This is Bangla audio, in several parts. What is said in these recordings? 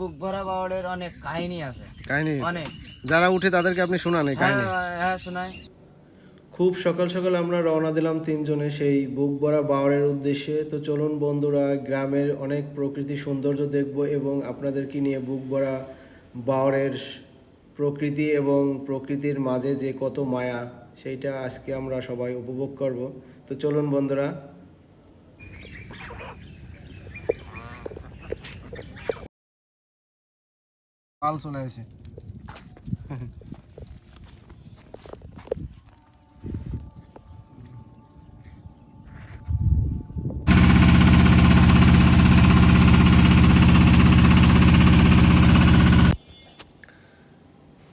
বুক ভরা বাউলের অনেক কাহিনী আছে। কাহিনী অনেক। যারা উঠে তাদেরকে আপনি শোনান এই হ্যাঁ কাহিনী হ্যাঁ শোনায় খুব সকাল সকাল আমরা রওনা দিলাম তিনজনে সেই বুক ভরা বাওয়ারের উদ্দেশ্যে। তো চলুন বন্ধুরা গ্রামের অনেক প্রকৃতি সৌন্দর্য দেখব এবং আপনাদেরকে নিয়ে বুক ভরা বাওয়ারের প্রকৃতি এবং প্রকৃতির মাঝে যে কত মায়া সেইটা আজকে আমরা সবাই উপভোগ করব। তো চলুন বন্ধুরা পাল চলে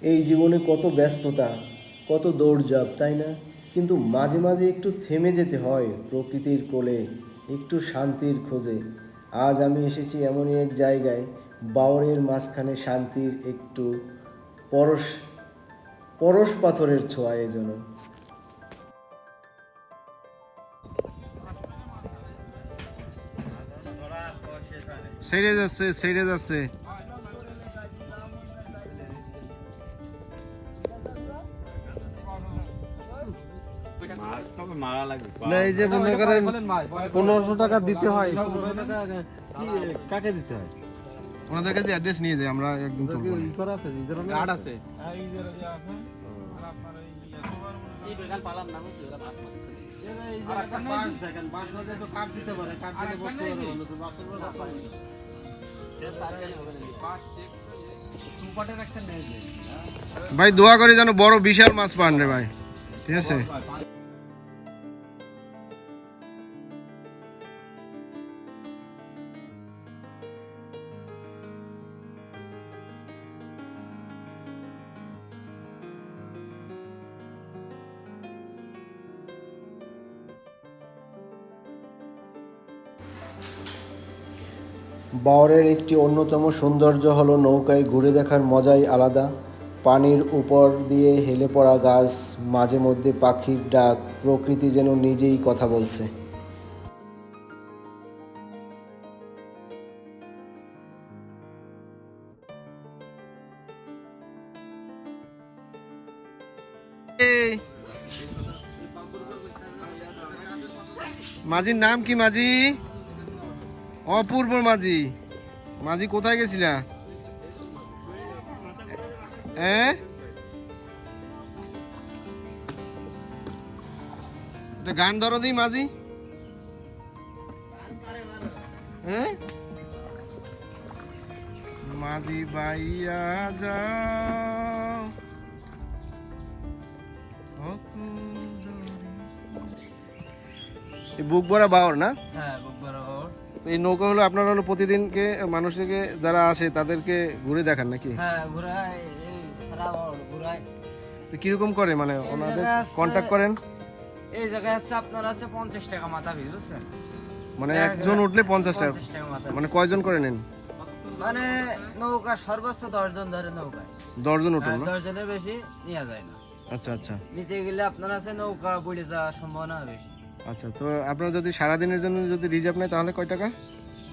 এই জীবনে কত ব্যস্ততা, কত দৌড়ঝাঁপ, তাই না? কিন্তু মাঝে মাঝে একটু থেমে যেতে হয় প্রকৃতির কোলে, একটু শান্তির খোঁজে। আজ আমি এসেছি এমনই এক জায়গায় বাওরের মাঝখানে শান্তির একটু পরশ পরশ পাথরের ছোঁয়া যেন সেরে যাচ্ছে সেরে যাচ্ছে। না এই যে মনে করেন পনেরোশো টাকা দিতে হয়। কাকে দিতে হয়? ওনাদের কাছে অ্যাড্রেস নিয়ে যাই আমরা একদিন তুলবো ই করা আছে? নিজের গার্ড আছে। ভাই দোয়া করে যেন বড় বিশাল মাছ পান রে ভাই। ঠিক আছে? বাওরের একটি অন্যতম সৌন্দর্য হলো নৌকায় ঘুরে দেখার মজাই আলাদা। পানির উপর দিয়ে হেলে পড়া গাছ, মাঝে মধ্যে পাখির ডাক, প্রকৃতি যেন নিজেই কথা বলছে। মাঝির নাম কি মাঝি? অপূর্ব মাঝি। মাঝি, কোথায় গেছিলা? হ্যাঁ গান ধরো দিই মাঝি। হ্যাঁ মাঝি বাইয়া যাও। বুক ভরা বাওর না? হ্যাঁ বুক ভরা তো এই নৌকা হলো আপনারা হলো প্রতিদিনকে মানুষকে যারা আসে তাদেরকে ঘুরে দেখান নাকি? হ্যাঁ ঘুরায় এই সারা ঘুরায়। তো কীরকম করে মানে ওনাদের কন্ট্যাক্ট করেন? এই জায়গায় আছে আপনার আছে পঞ্চাশ টাকা মাথা পিস বুঝছেন? মানে একজন উঠলে পঞ্চাশ টাকা। মানে কয়জন করে নেন? মানে নৌকা সর্বোচ্চ দশ জন ধরে নৌকায়। দশজন উঠুন হ্যাঁ, না? দশ জনের বেশি নেওয়া যায় না। আচ্ছা আচ্ছা। নিতে গেলে আপনার আছে নৌকা বুড়ে যাওয়ার সম্ভাবনা বেশি। আচ্ছা তো আপনারা যদি সারাদিনের জন্য যদি রিজার্ভ নেয় তাহলে কয় টাকা?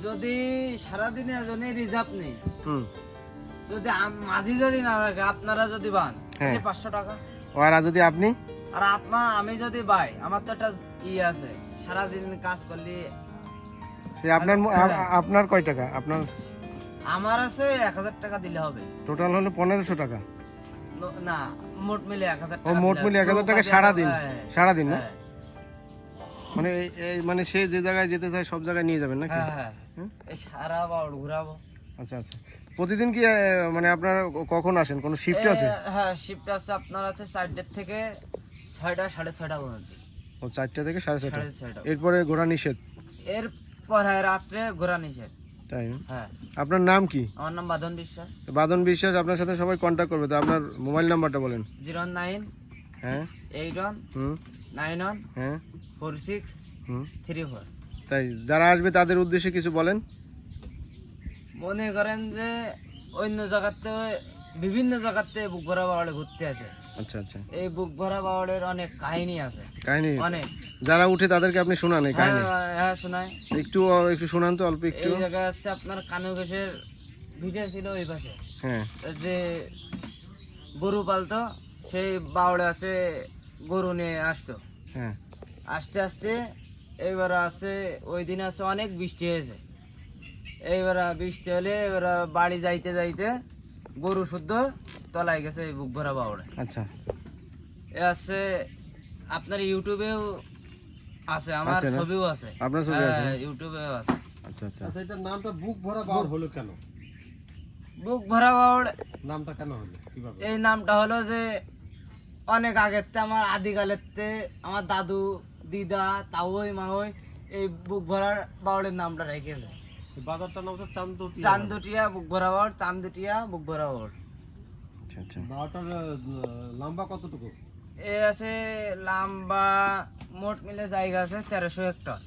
যদি সারাদিনের জন্য রিজার্ভ নেই হুম। যদি মাঝি যদি না থাকে আপনারা যদি বান হ্যাঁ। পাঁচশো টাকা। ও আর যদি আপনি? আর আপনার আমি যদি বাই আমার তো একটা ই আছে সারাদিন কাজ করলে সে আপনার আ- আপনার কয় টাকা? আপনার আমার আছে এক হাজার টাকা দিলে হবে। টোটাল হলো পনেরোশো টাকা। ন- মোট মিলে এক হাজার ও মোট মিলে এক হবে। হাজার টাকা নৌকা দিয়ে সারাদিন। হ্যাঁ, হ্যাঁ, সারাদিন না? হ্যাঁ, মানে এই- মানে সে যে জায়গায় যেতে চায় সব জায়গায় নিয়ে যাবেন নাকি? হ্যাঁ হ্যাঁ। এই সারা বাউল ঘুরাবো। আচ্ছা আচ্ছা। প্রতিদিন কি মানে আপনারা কখন আসেন? কোনো শিফট আছে? হ্যাঁ শিফট আছে আপনার আছে চারটের থেকে ছয়টা সাড়ে ছয়টা পর্যন্ত। ও চারটা থেকে সাড়ে ছয়টা। এরপরে ঘোরা নিষেধ? এরপর হয় রাত্রে ঘোরা নিষেধ। তাই হ্যাঁ। আপনার নাম কি? আমার নাম বাদন বিশ্বাস। বাদন বিশ্বাস আপনার সাথে সবাই কন্ট্যাক্ট করবে। তো আপনার মোবাইল নাম্বারটা বলেন। জিরো নাইন হ্যাঁ। এইট ওয়ান হুম। নাইন ওয়ান হ্যাঁ। ফোর সিক্স থ্রি ফোর তাই যারা আসবে তাদের উদ্দেশ্যে কিছু বলেন। মনে করেন যে অন্য জায়গাতে বিভিন্ন জায়গাতে বুক ভরা বাওয়ালে ঘুরতে আসে। আচ্ছা আচ্ছা। এই বুক ভরা বাওয়ালের অনেক কাহিনী আছে। কাহিনী? অনেক। যারা উঠে তাদেরকে আপনি শোনান এই হ্যাঁ কাহিনী হ্যাঁ শোনায় একটু একটু শোনান তো অল্প একটু। এই জায়গায় আছে আপনার কানু ঘোষের ভিটে ছিল ওই পাশে। হ্যাঁ। যে গরু পালতো সেই বাউড়ে আছে গরু নিয়ে আসতো। হ্যাঁ। আস্তে আস্তে এইবার আছে ওই দিন আছে অনেক বৃষ্টি হয়েছে। এইবার বৃষ্টি হলে এবার বাড়ি যাইতে যাইতে গরু শুদ্ধ তলায় গেছে এই বুক ভরা বাউড়ে। আচ্ছা। এ আছে আপনার ইউটিউবেও আছে আমার ছবিও আছে। আপনার ছবি আছে? হ্যাঁ, ইউটিউবেও আছে। আচ্ছা আচ্ছা। আচ্ছা এটার নামটা বুক ভরা বাউল হলো কেন? বুক ভরা বাউড় নামটা কেন হলো? কীভাবে? এই নামটা হলো যে অনেক আগের তে আমার আদিকালের তে আমার দাদু দিদা তাওই মাওই এই বুক ভরার বাউড়ের নামটা রেখেছে এই বাজারটার নাম হচ্ছে চান্দুটি চান্দুটিয়া বুক ভরা বাউড় চান্দুটিয়া বুক ভরা বাউড় আচ্ছা আচ্ছা। বারোটার লম্বা কতটুকু? এ আছে লাম্বা মোট মিলে জায়গা আছে তেরোশো হেক্টর।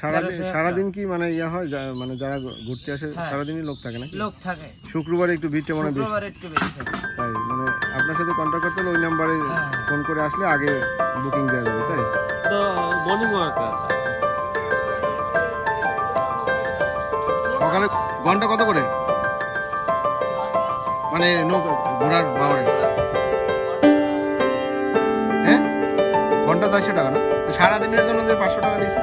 সারা সারাদিন কি মানে ইয়া হয়? মানে যারা ঘুরতে আসে হ্যাঁ। সারাদিনই লোক থাকে নাকি? লোক থাকে। শুক্রবারে একটু ভিড়টা মানে বেশি। শুক্রবার একটু বেশি থাকে। তাই। আপনার সাথে কন্ট্যাক্ট করতে হলে ওই নাম্বারে হ্যাঁ। ফোন করে আসলে আগে বুকিং দেওয়া যাবে তাই? তো মর্নিং ওয়ার্কার সকালে ঘণ্টা কত করে? মানে নৌকা ঘোড়ার বাবারে হ্যাঁ? ঘণ্টা চারশো টাকা না? তো সারাদিনের জন্য যে পাঁচশো টাকা নিয়েছে?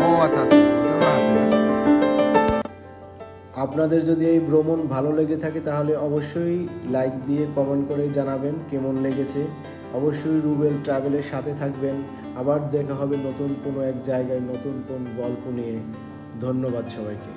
ও আচ্ছা আচ্ছা। হাতে না। আপনাদের যদি এই ভ্রমণ ভালো লেগে থাকে তাহলে অবশ্যই লাইক দিয়ে কমেন্ট করে জানাবেন কেমন লেগেছে। অবশ্যই রুবেল ট্রাভেলের সাথে থাকবেন। আবার দেখা হবে নতুন কোনো এক জায়গায় নতুন কোন গল্প নিয়ে। ধন্যবাদ সবাইকে।